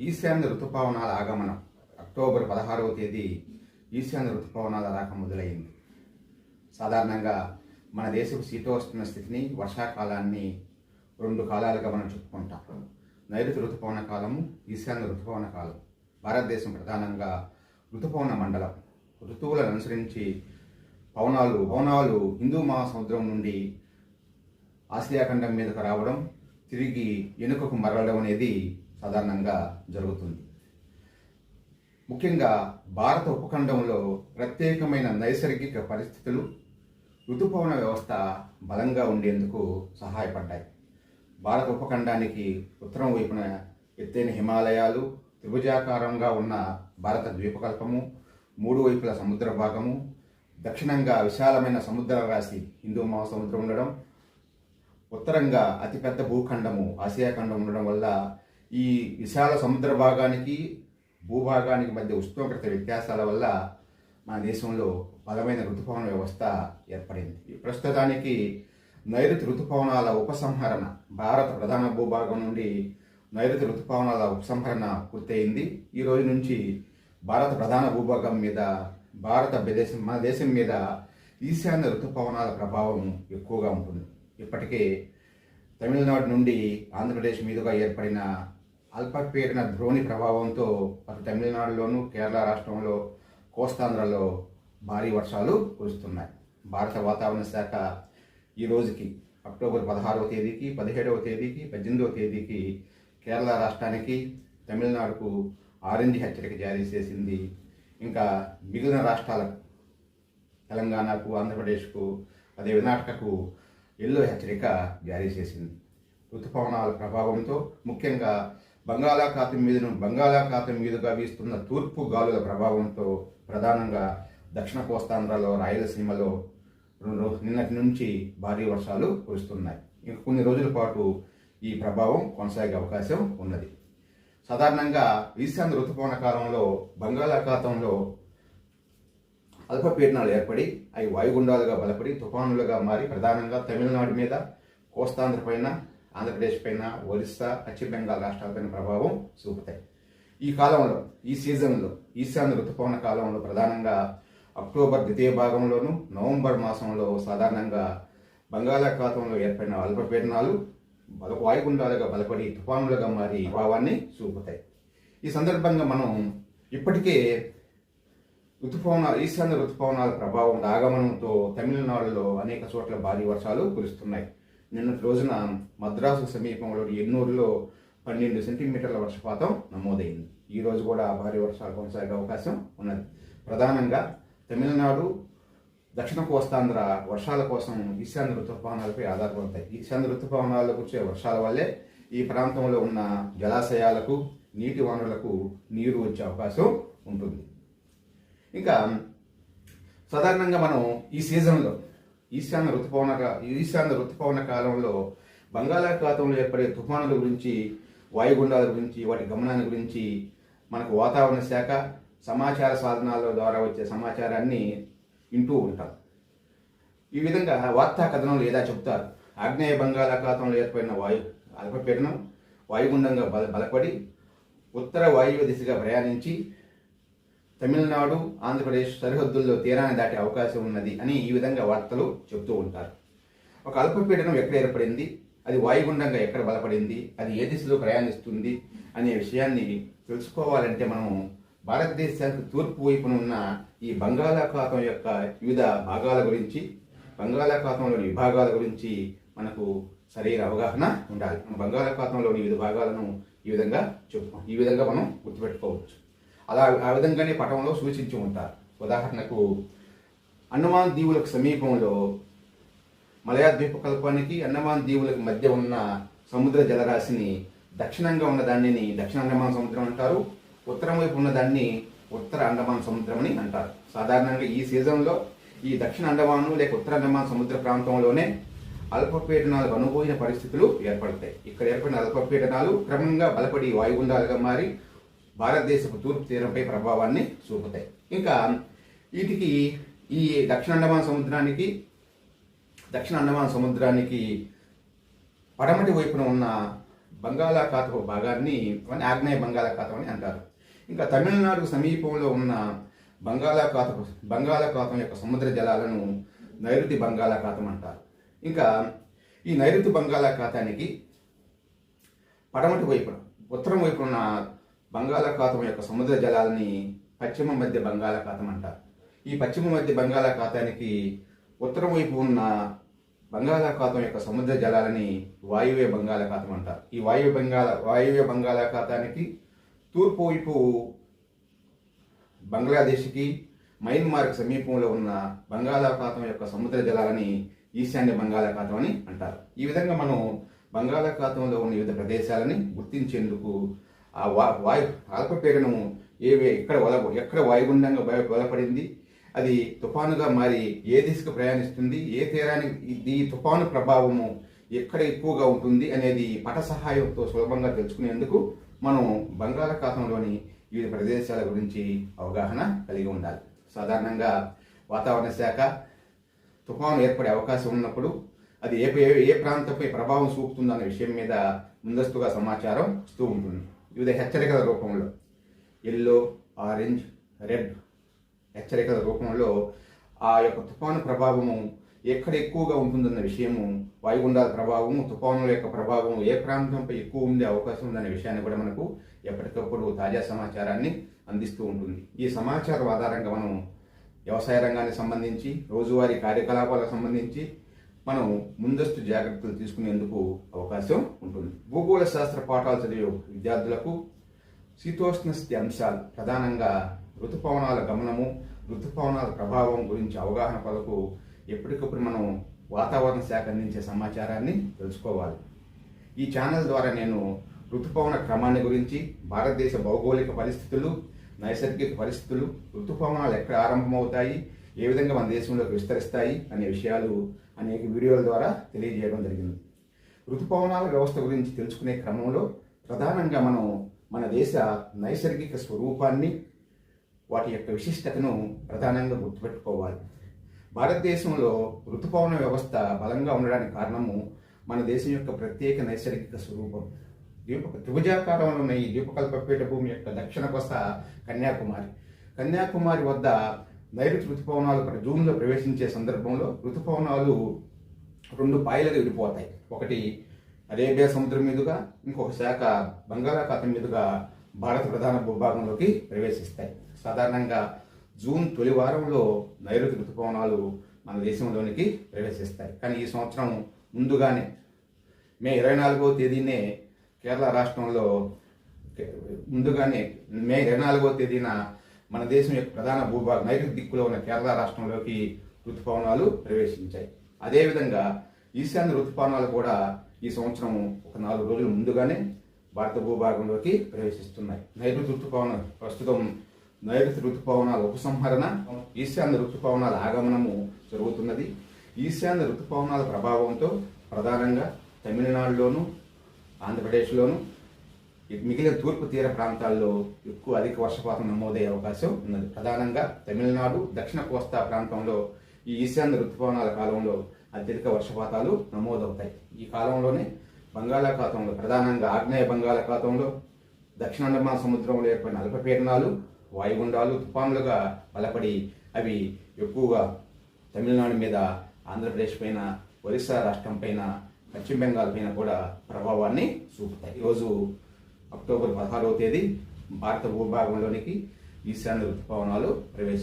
ఈశాన్య ఋతుపవనాల ఆగమనం అక్టోబర్ పదహారవ తేదీ ఈశాన్య ఋతుపవనాల రాక మొదలైంది. సాధారణంగా మన దేశపు శీతోష్ణ స్థితిని వర్షాకాలాన్ని రెండు కాలాలుగా మనం చెప్పుకుంటాం. నైరుతి ఋతుపవన కాలము ఈశాన్య ఋతుపవన కాలం భారతదేశం ప్రధానంగా ఋతుపవన మండలం. ఋతువులను అనుసరించి పవనాలు పవనాలు హిందూ మహాసముద్రం నుండి ఆసియా ఖండం మీదకు రావడం తిరిగి వెనుకకు మరలడం అనేది సాధారణంగా జరుగుతుంది. ముఖ్యంగా భారత ఉపఖండంలో ప్రత్యేకమైన నైసర్గిక పరిస్థితులు ఋతుపవన వ్యవస్థ బలంగా ఉండేందుకు సహాయపడ్డాయి. భారత ఉపఖండానికి ఉత్తరం వైపున ఎత్తైన హిమాలయాలు త్రిభుజాకారంగా ఉన్న భారత ద్వీపకల్పము మూడు వైపుల సముద్ర భాగము దక్షిణంగా విశాలమైన సముద్ర రాశి హిందూ మహాసముద్రం ఉండడం ఉత్తరంగా అతిపెద్ద భూఖండము ఆసియా ఖండం ఉండడం వల్ల ఈ విశాల సముద్ర భాగానికి భూభాగానికి మధ్య ఉష్ణోగ్రత వ్యత్యాసాల వల్ల మన దేశంలో బలమైన ఋతుపవన వ్యవస్థ ఏర్పడింది. ప్రస్తుతానికి నైరుతి ఋతుపవనాల ఉపసంహరణ భారత ప్రధాన భూభాగం నుండి నైరుతి ఋతుపవనాల ఉపసంహరణ పూర్తయింది. ఈ రోజు నుంచి భారత ప్రధాన భూభాగం మీద భారత దేశం మన దేశం మీద ఈశాన్య ఋతుపవనాల ప్రభావం ఎక్కువగా ఉంటుంది. ఇప్పటికే తమిళనాడు నుండి ఆంధ్రప్రదేశ్ మీదుగా ఏర్పడిన అల్పపీడన ద్రోణి ప్రభావంతో అటు తమిళనాడులోను కేరళ రాష్ట్రంలో కోస్తాంధ్రలో భారీ వర్షాలు కురుస్తున్నాయి. భారత వాతావరణ శాఖ ఈ రోజుకి అక్టోబర్ పదహారవ తేదీకి పదిహేడవ తేదీకి పద్దెనిమిదవ తేదీకి కేరళ రాష్ట్రానికి తమిళనాడుకు ఆరెంజ్ హెచ్చరిక జారీ చేసింది. ఇంకా మిగిలిన రాష్ట్రాలకు తెలంగాణకు ఆంధ్రప్రదేశ్కు అదే కర్ణాటకకు ఎల్లో హెచ్చరిక జారీ చేసింది. ఋతుపవనాల ప్రభావంతో ముఖ్యంగా బంగాళాఖాతం మీద బంగాళాఖాతం మీదుగా వీస్తున్న తూర్పు గాలుల ప్రభావంతో ప్రధానంగా దక్షిణ కోస్తాంధ్రలో రాయలసీమలో రెండు నిన్నటి నుంచి భారీ వర్షాలు కురుస్తున్నాయి. ఇంకా కొన్ని రోజుల పాటు ఈ ప్రభావం కొనసాగే అవకాశం ఉన్నది. సాధారణంగా ఈశాన్య ఋతుపవన కాలంలో బంగాళాఖాతంలో అల్పపీడనాలు ఏర్పడి అవి వాయుగుండాలుగా బలపడి తుఫానులుగా మారి ప్రధానంగా తమిళనాడు మీద కోస్తాంధ్ర పైన ఆంధ్రప్రదేశ్ పైన ఒరిస్సా పశ్చిమ బెంగాల్ రాష్ట్రాలపైన ప్రభావం చూపుతాయి. ఈ కాలంలో ఈ సీజన్లో ఈశాన్య ఋతుపవన కాలంలో ప్రధానంగా అక్టోబర్ ద్వితీయ భాగంలోను నవంబర్ మాసంలో సాధారణంగా బంగాళాఖాతంలో ఏర్పడిన అల్పపీడనాలు బల వాయుగుండాలుగా బలపడి తుఫానులుగా మారి ప్రభావాన్ని చూపుతాయి. ఈ సందర్భంగా మనం ఇప్పటికే ఋతుపవన ఈశాన్య ఋతుపవనాల ప్రభావం ఆగమనంతో తమిళనాడులో అనేక చోట్ల భారీ వర్షాలు కురుస్తున్నాయి. నిన్న రోజున మద్రాసు సమీపంలోని ఎన్నూరులో పన్నెండు సెంటీమీటర్ల వర్షపాతం నమోదైంది. ఈ రోజు కూడా భారీ వర్షాలు కొనసాగే అవకాశం ఉన్నది. ప్రధానంగా తమిళనాడు దక్షిణ కోస్తాంధ్ర వర్షాల కోసం ఈశాన్య ఋతుపవనాలపై ఆధారపడతాయి. ఈశాన్య ఋతుపవనాలకు వచ్చే వర్షాల వల్లే ఈ ప్రాంతంలో ఉన్న జలాశయాలకు నీటి వనరులకు నీరు వచ్చే అవకాశం ఉంటుంది. ఇంకా సాధారణంగా మనం ఈ సీజన్లో ఈశాన్య ఋతుపవన ఈశాన్య ఋతుపవన కాలంలో బంగాళాఖాతంలో ఏర్పడే తుఫానుల గురించి వాయుగుండాల గురించి వాటి గమనాన్ని గురించి మనకు వాతావరణ శాఖ సమాచార సాధనాల ద్వారా వచ్చే సమాచారాన్ని వింటూ ఉంటాం. ఈ విధంగా వార్తా కథనం లేదా చెబుతారు? ఆగ్నేయ బంగాళాఖాతంలో ఏర్పడిన వాయు అల్పపీడనం వాయుగుండంగా బల బలపడి ఉత్తర వాయువ్య దిశగా ప్రయాణించి తమిళనాడు ఆంధ్రప్రదేశ్ సరిహద్దుల్లో తీరాన్ని దాటే అవకాశం ఉన్నది అని ఈ విధంగా వార్తలు చెబుతూ ఉంటారు. ఒక అల్పపీడనం ఎక్కడ ఏర్పడింది? అది వాయుగుండంగా ఎక్కడ బలపడింది? అది ఏ దిశలో ప్రయాణిస్తుంది అనే విషయాన్ని తెలుసుకోవాలంటే మనం భారతదేశానికి తూర్పు వైపున ఉన్న ఈ బంగాళాఖాతం యొక్క వివిధ భాగాల గురించి బంగాళాఖాతంలోని విభాగాల గురించి మనకు సరైన అవగాహన ఉండాలి. బంగాళాఖాతంలోని వివిధ భాగాలను ఈ విధంగా చెప్పు ఈ విధంగా మనం గుర్తుపెట్టుకోవచ్చు. అలా ఆ విధంగానే పటంలో సూచించి ఉంటారు. ఉదాహరణకు అండమాన్ దీవులకు సమీపంలో మలయా ద్వీపకల్పానికి అండమాన్ దీవులకు మధ్య ఉన్న సముద్ర జలరాశిని దక్షిణంగా ఉన్న దానిని దక్షిణ అండమాన్ సముద్రం అంటారు. ఉత్తరం వైపు ఉన్న దాన్ని ఉత్తర అండమాన్ సముద్రం అని అంటారు. సాధారణంగా ఈ సీజన్లో ఈ దక్షిణ అండమాను లేక ఉత్తర అండమాన్ సముద్ర ప్రాంతంలోనే అల్పపీడనాలకు అనుభవించిన పరిస్థితులు ఏర్పడతాయి. ఇక్కడ ఏర్పడిన అల్పపీడనాలు క్రమంగా బలపడి వాయుగుండాలుగా మారి భారతదేశపు తూర్పు తీరంపై ప్రభావాన్ని చూపుతాయి. ఇంకా వీటికి ఈ దక్షిణ అండమాన్ సముద్రానికి దక్షిణ అండమాన్ సముద్రానికి పడమటి వైపున ఉన్న బంగాళాఖాతపు భాగాన్ని ఆగ్నేయ బంగాళాఖాతం అని అంటారు. ఇంకా తమిళనాడు సమీపంలో ఉన్న బంగాళాఖాతపు బంగాళాఖాతం యొక్క సముద్ర జలాలను నైరుతి బంగాళాఖాతం అంటారు. ఇంకా ఈ నైరుతి బంగాళాఖాతానికి పడమటి వైపున ఉత్తరం వైపున ఉన్న బంగాళాఖాతం యొక్క సముద్ర జలాలని పశ్చిమ మధ్య బంగాళాఖాతం అంటారు. ఈ పశ్చిమ మధ్య బంగాళాఖాతానికి ఉత్తరం వైపు ఉన్న బంగాళాఖాతం యొక్క సముద్ర జలాలని వాయువ్య బంగాళాఖాతం అంటారు. ఈ వాయువ్య బంగాళ వాయువ్య బంగాళాఖాతానికి తూర్పు వైపు బంగ్లాదేశ్కి మయన్మార్కి సమీపంలో ఉన్న బంగాళాఖాతం యొక్క సముద్ర జలాలని ఈశాన్య బంగాళాఖాతం అని అంటారు. ఈ విధంగా మనం బంగాళాఖాతంలో ఉన్న వివిధ ప్రదేశాలని గుర్తించేందుకు ఆ వా వాయు అల్పపీడనం ఏవే ఎక్కడ వల ఎక్కడ వాయుగుండంగా బలపడింది? అది తుఫానుగా మారి ఏ దిశకు ప్రయాణిస్తుంది? ఏ తీరానికి ఈ- తుఫాను ప్రభావము ఎక్కడ ఎక్కువగా ఉంటుంది అనేది పట సహాయంతో సులభంగా తెలుసుకునేందుకు మనం బంగాళాఖాతంలోని వివిధ ప్రదేశాల గురించి అవగాహన కలిగి ఉండాలి. సాధారణంగా వాతావరణ శాఖ తుఫాను ఏర్పడే అవకాశం ఉన్నప్పుడు అది ఏ- ఏ ప్రాంతంపై ప్రభావం చూపుతుందన్న విషయం మీద ముందస్తుగా సమాచారం ఇస్తూ ఉంటుంది. వివిధ హెచ్చరికల రూపంలో. ఎల్లో ఆరెంజ్ రెడ్ హెచ్చరికల రూపంలో ఆ యొక్క తుఫాను ప్రభావము ఎక్కడ ఎక్కువగా ఉంటుందన్న విషయము వాయుగుండాల ప్రభావము తుఫానుల యొక్క ప్రభావం ఏ ప్రాంతంపై ఎక్కువ ఉండే అవకాశం ఉందనే విషయాన్ని కూడా మనకు ఎప్పటికప్పుడు తాజా సమాచారాన్ని అందిస్తూ ఉంటుంది. ఈ సమాచారం ఆధారంగా మనం వ్యవసాయ రంగానికి సంబంధించి రోజువారీ కార్యకలాపాలకు సంబంధించి మనం ముందస్తు జాగ్రత్తలు తీసుకునేందుకు అవకాశం ఉంటుంది. భూగోళ శాస్త్ర పాఠాలు చదివే విద్యార్థులకు శీతోష్ణ స్థితి అంశాలు ప్రధానంగా ఋతుపవనాల గమనము ఋతుపవనాల ప్రభావం గురించి అవగాహన కొరకు ఎప్పటికప్పుడు మనం వాతావరణ శాఖ అందించే సమాచారాన్ని తెలుసుకోవాలి. ఈ ఛానల్ ద్వారా నేను ఋతుపవన క్రమాన్ని గురించి భారతదేశ భౌగోళిక పరిస్థితులు నైసర్గిక పరిస్థితులు ఋతుపవనాలు ఎక్కడ ఆరంభమవుతాయి ఏ విధంగా మన దేశంలోకి విస్తరిస్తాయి అనే విషయాలు అనేక వీడియోల ద్వారా తెలియజేయడం జరిగింది. ఋతుపవనాల వ్యవస్థ గురించి తెలుసుకునే క్రమంలో ప్రధానంగా మనం మన దేశ నైసర్గిక స్వరూపాన్ని వాటి యొక్క విశిష్టతను ప్రధానంగా గుర్తుపెట్టుకోవాలి. భారతదేశంలో ఋతుపవన వ్యవస్థ బలంగా ఉండడానికి కారణము మన దేశం యొక్క ప్రత్యేక నైసర్గిక స్వరూపం. ద్వీప త్రిభుజాకారంలో ఉన్న ఈ ద్వీపకల్పపీఠ భూమి యొక్క దక్షిణ కొస కన్యాకుమారి. కన్యాకుమారి వద్ద నైరుతి ఋతుపవనాలు జూన్లో ప్రవేశించే సందర్భంలో ఋతుపవనాలు రెండు పాయలుగా విడిపోతాయి. ఒకటి అరేబియా సముద్రం మీదుగా ఇంకొక శాఖ బంగాళాఖాతం మీదుగా భారత ప్రధాన భూభాగంలోకి ప్రవేశిస్తాయి. సాధారణంగా జూన్ తొలి వారంలో నైరుతి ఋతుపవనాలు మన దేశంలోనికి ప్రవేశిస్తాయి. కానీ ఈ సంవత్సరం ముందుగానే మే ఇరవై నాలుగవ తేదీనే కేరళ రాష్ట్రంలో ముందుగానే మే ఇరవై నాలుగవ తేదీన మన దేశం యొక్క ప్రధాన భూభాగం నైరుతి దిక్కులో ఉన్న కేరళ రాష్ట్రంలోకి ఋతుపవనాలు ప్రవేశించాయి. అదేవిధంగా ఈశాన్య ఋతుపవనాలు కూడా ఈ సంవత్సరం ఒక నాలుగు రోజులు ముందుగానే భారత భూభాగంలోకి ప్రవేశిస్తున్నాయి. నైరుతి ఋతుపవన ప్రస్తుతం నైరుతి ఋతుపవనాల ఉపసంహరణ ఈశాన్య ఋతుపవనాల ఆగమనము జరుగుతున్నది. ఈశాన్య ఋతుపవనాల ప్రభావంతో ప్రధానంగా తమిళనాడులోను ఆంధ్రప్రదేశ్లోను మిగిలిన తూర్పు తీర ప్రాంతాల్లో ఎక్కువ అధిక వర్షపాతం నమోదయ్యే అవకాశం ఉన్నది. ప్రధానంగా తమిళనాడు దక్షిణ కోస్తా ప్రాంతంలో ఈ ఈశాన్య ఋతుపవనాల కాలంలో అత్యధిక వర్షపాతాలు నమోదవుతాయి. ఈ కాలంలోనే బంగాళాఖాతంలో ప్రధానంగా ఆగ్నేయ బంగాళాఖాతంలో దక్షిణ అండమాన్ సముద్రంలో ఏర్పడిన అల్పపీడనాలు వాయుగుండాలు తుఫానులుగా బలపడి అవి ఎక్కువగా తమిళనాడు మీద ఆంధ్రప్రదేశ్ పైన ఒరిస్సా రాష్ట్రం పైన పశ్చిమ బెంగాల్ పైన కూడా ప్రభావాన్ని చూపుతాయి. ఈరోజు అక్టోబర్ పదహారవ తేదీ భారత భూభాగంలోనికి ఈశాన్య ఋతుపవనాలు ప్రవేశ